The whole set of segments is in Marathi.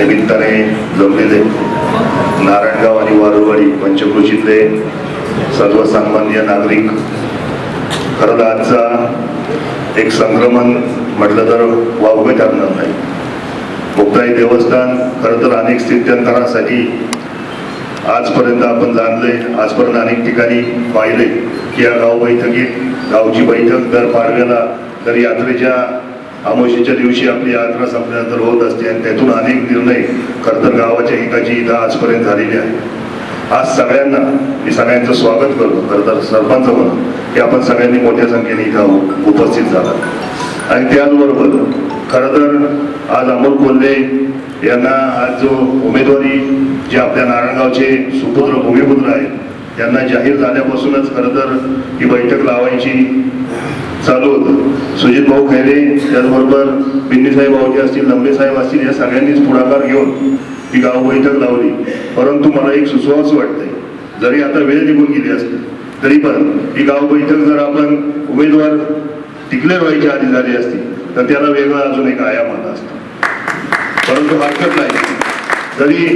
निमित्ताने जमलेले नारायणगाव आणि वारुवाडी पंचक्रोशीतले सर्वसामान्य नागरिक. खरं तर आजचा एक संक्रमण म्हटलं तर वावगं ठरणार नाही. मुक्ताई देवस्थान खरं तर अनेक स्थित्यंतरासाठी आजपर्यंत आपण जाणले आजपर्यंत अनेक ठिकाणी पाहिले की या गाव बैठकीत गावची बैठक दर पाडव्याला तर यात्रेच्या अमोशीच्या दिवशी आपली यात्रा संपल्यानंतर होत असते आणि त्यातून अनेक निर्णय खरं गावाच्या हिताची इथं आजपर्यंत झालेली आहे आज सगळ्यांना मी सगळ्यांचं स्वागत करतो. खरं तर सरपंच म्हणून की आपण सगळ्यांनी मोठ्या संख्येने इथं उपस्थित झाला. आणि त्याचबरोबर खरं तर आज अमोल कोल्हे यांना आज जो उमेदवारी जे आपल्या नारायणगावचे सुपुत्र भूमिपुत्र आहेत त्यांना जाहीर झाल्यापासूनच खरं तर ही बैठक लावायची. चालू होतं. सुजित भाऊ खैरे त्याचबरोबर बिन्नीसाहेब भाऊजी असतील लंबे साहेब असतील या सगळ्यांनीच पुढाकार घेऊन ही गाव बैठक लावली. परंतु मला एक सुचवावंसं वाटतंय. जरी आता वेळ निघून गेली असते तरी पण ही गाव बैठक जर आपण उमेदवार डिक्लेअर व्हायच्या आधी झाली असती तर त्याला वेगळा अजून एक आयाम आला असतो. परंतु हरकत नाही. जरी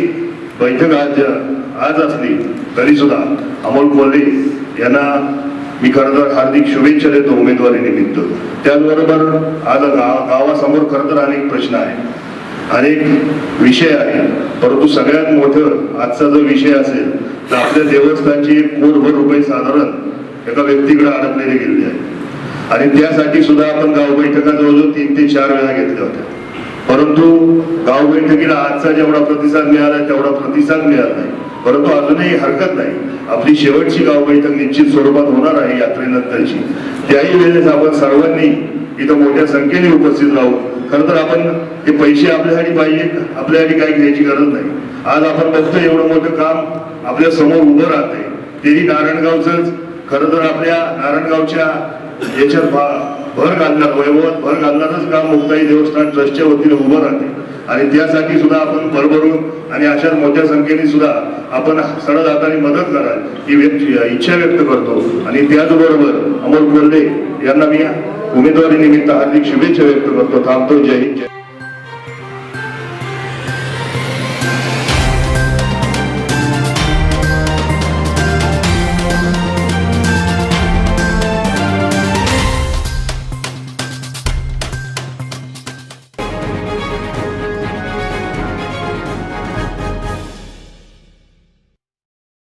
बैठक आज आज असली तरी सुद्धा अमोल कोल्हे यांना मी खरंतर हार्दिक शुभेच्छा देतो उमेदवारी निमित्त त्याचबरोबर आज गाव गावासमोर खरं तर अनेक प्रश्न आहे अनेक विषय आहे परंतु सगळ्यात मोठं आजचा जो विषय असेल तर आपल्या देवस्थानची एक कोटभर रुपये साधारण एका व्यक्तीकडे अडकलेले गेले आहे. आणि त्यासाठी सुद्धा आपण गाव बैठका जवळजवळ तीन ते चार वेळा घेतल्या होत्या. परंतु गाव बैठकीला आजचा जेवढा प्रतिसाद मिळाला तेवढा प्रतिसाद मिळाला नाही. परंतु अजूनही हरकत नाही. आपली शेवटची गाव बैठक निश्चित स्वरूपात होणार आहे यात्रेनंतरची त्याही वेळेस आपण सर्वांनी इथं मोठ्या संख्येने उपस्थित राहू. खरं तर आपण हे पैसे आपल्यासाठी पाहिजे आपल्यासाठी काही घ्यायची गरज नाही. आज आपण बघतो एवढं मोठं काम आपल्यासमोर उभं राहतंय. तेही नारायणगावच खरं तर आपल्या नारायणगावच्या याच्यात भर घालणार वैभवात भर घालणारच काम मुक्ताई देवस्थान ट्रस्टच्या वतीने उभं राहते. आणि त्यासाठी सुद्धा आपण भरभरून आणि अशा मोठ्या संख्येने सुद्धा आपण सरळ हाताने मदत कराल ही व्यक्त इच्छा व्यक्त करतो. आणि त्याचबरोबर अमोल कोल्हे यांना मी उमेदवारी निमित्त हार्दिक शुभेच्छा व्यक्त करतो. थांबतो. जय हिंद जय